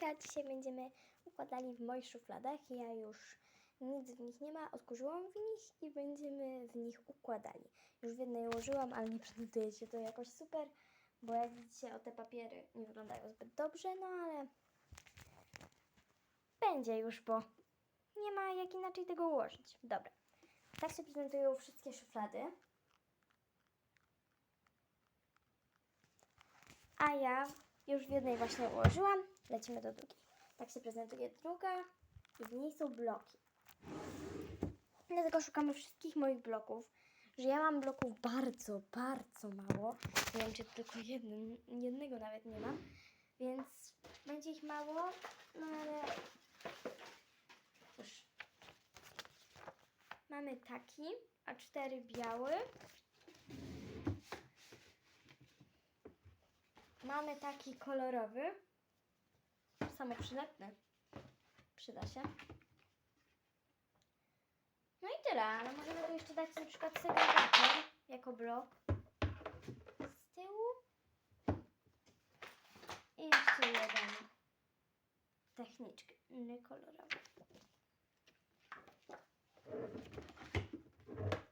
Hejka, dzisiaj będziemy układali w moich szufladach. Ja już nic w nich nie ma, odkurzyłam w nich i będziemy w nich układali. Już w jednej ułożyłam, ale nie prezentuje się to jakoś super, bo jak widzicie, o te papiery nie wyglądają zbyt dobrze, no ale będzie już, bo nie ma jak inaczej tego ułożyć. Dobra, tak się prezentują wszystkie szuflady. A ja już w jednej właśnie ułożyłam. Lecimy do drugiej. Tak się prezentuje druga i w niej są bloki. Dlatego szukamy wszystkich moich bloków. Że ja mam bloków bardzo, bardzo mało. Nie wiem, czy tylko jednego nawet nie mam. Więc będzie ich mało, no ale cóż. Mamy taki, a cztery biały. Mamy taki kolorowy. Samo przydatny. Przyda się. No i tyle, ale możemy tu jeszcze dać na przykład segregator jako blok. Z tyłu. I jeszcze jeden techniczny kolorowy.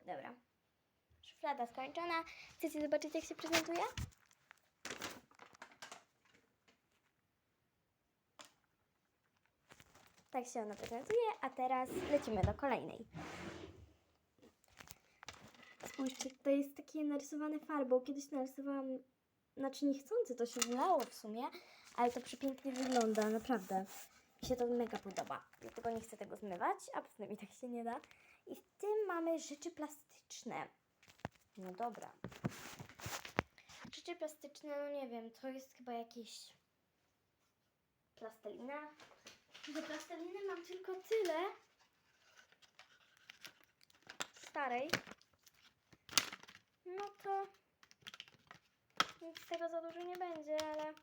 Dobra. Szuflada skończona. Chcecie zobaczyć jak się prezentuje? Tak się ona prezentuje, a teraz lecimy do kolejnej. Spójrzcie, to jest takie narysowane farbą. Kiedyś narysowałam, znaczy niechcący, to się wylało w sumie, ale to przepięknie wygląda, naprawdę. Mi się to mega podoba, dlatego nie chcę tego zmywać, a i tak się nie da. I w tym mamy rzeczy plastyczne. No dobra. Rzeczy plastyczne, no nie wiem, to jest chyba jakieś plastelina. Do plasteliny mam tylko tyle starej. No to nic z tego za dużo nie będzie, ale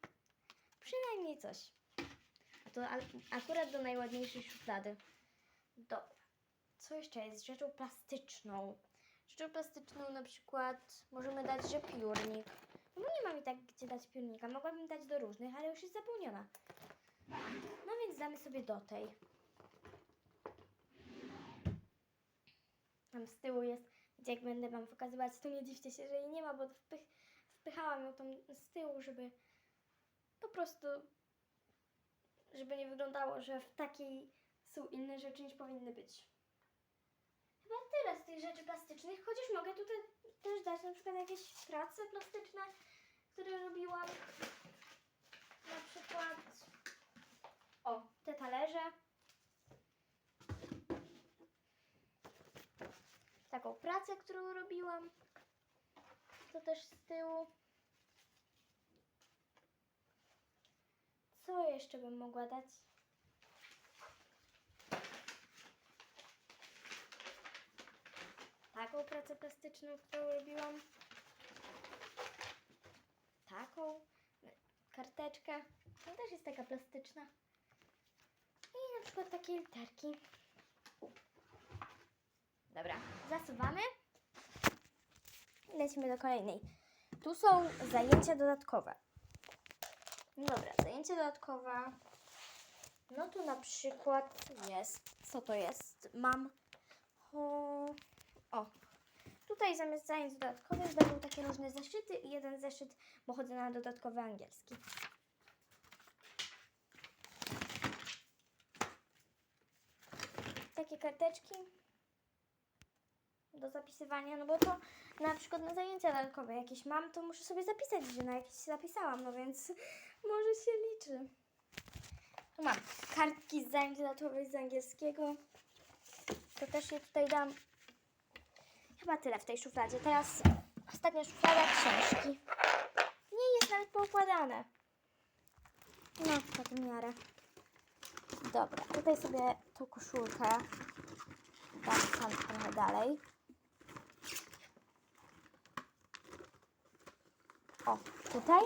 przynajmniej coś. A to akurat do najładniejszej szuflady. Dobra. Co jeszcze jest rzeczą plastyczną? Rzeczą plastyczną na przykład możemy dać, że piórnik. No nie mam i tak gdzie dać piórnika. Mogłabym dać do różnych, ale już jest zapełniona. Damy sobie do tej. Tam z tyłu jest, gdzie jak będę Wam pokazywać, to nie dziwcie się, że jej nie ma, bo wpych, wpychałam ją tam z tyłu, żeby po prostu, żeby nie wyglądało, że w takiej są inne rzeczy niż powinny być. Chyba tyle z tych rzeczy plastycznych, chociaż mogę tutaj też dać na przykład jakieś prace plastyczne, które robiłam. Na przykład te talerze. Taką pracę, którą robiłam. To też z tyłu. Co jeszcze bym mogła dać? Taką pracę plastyczną, którą robiłam. Taką. Karteczka. To też jest taka plastyczna. I na przykład takie literki. Dobra, zasuwamy. Lecimy do kolejnej. Tu są zajęcia dodatkowe. Dobra, zajęcie dodatkowe. No tu na przykład jest, co to jest? Mam o, o. Tutaj zamiast zajęć dodatkowych będą takie różne zeszyty i jeden zeszyt, bo chodzę na dodatkowy angielski. Takie karteczki do zapisywania, no bo to na przykład na zajęcia dodatkowe jakieś mam, to muszę sobie zapisać, że na jakieś zapisałam, no więc może się liczy. Mam kartki z zajęć dodatkowych z angielskiego. To też je tutaj dam. Chyba tyle w tej szufladzie. Teraz ostatnia szuflada książki. Nie jest nawet poukładane. No, w miarę. Dobra, tutaj sobie tą koszulkę dam tam trochę dalej. O, tutaj.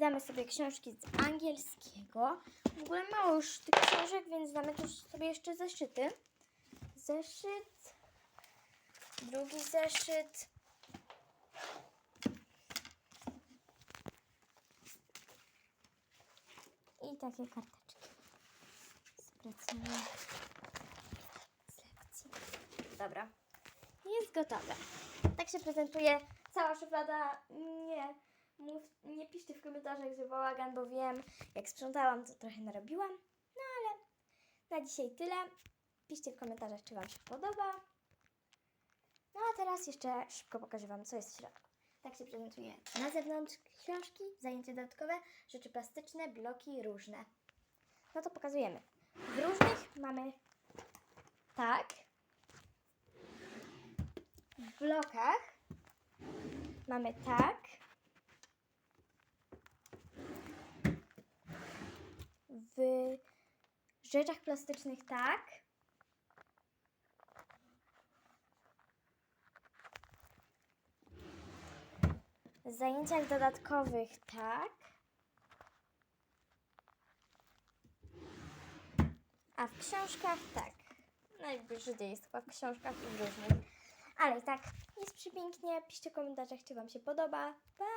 Damy sobie książki z angielskiego. W ogóle mało już tych książek, więc damy tu sobie jeszcze zeszyty. Zeszyt. Drugi zeszyt. takie karteczki. Sprawdzamy z lekcji. Dobra. Jest gotowe. Tak się prezentuje cała szuflada. Nie, mów, nie piszcie w komentarzach, że bałagan, bo wiem, jak sprzątałam, to trochę narobiłam. No ale na dzisiaj tyle. Piszcie w komentarzach, czy Wam się podoba. No a teraz jeszcze szybko pokażę Wam, co jest w środku. Tak się prezentuje na zewnątrz książki, zajęcia dodatkowe, rzeczy plastyczne, bloki różne. No to pokazujemy. W różnych mamy tak. W blokach mamy tak. W rzeczach plastycznych tak. W zajęciach dodatkowych tak. A w książkach tak. Najbliżej jest chyba w książkach i w różnych. Ale tak jest przepięknie. Piszcie w komentarzach, czy Wam się podoba. Pa!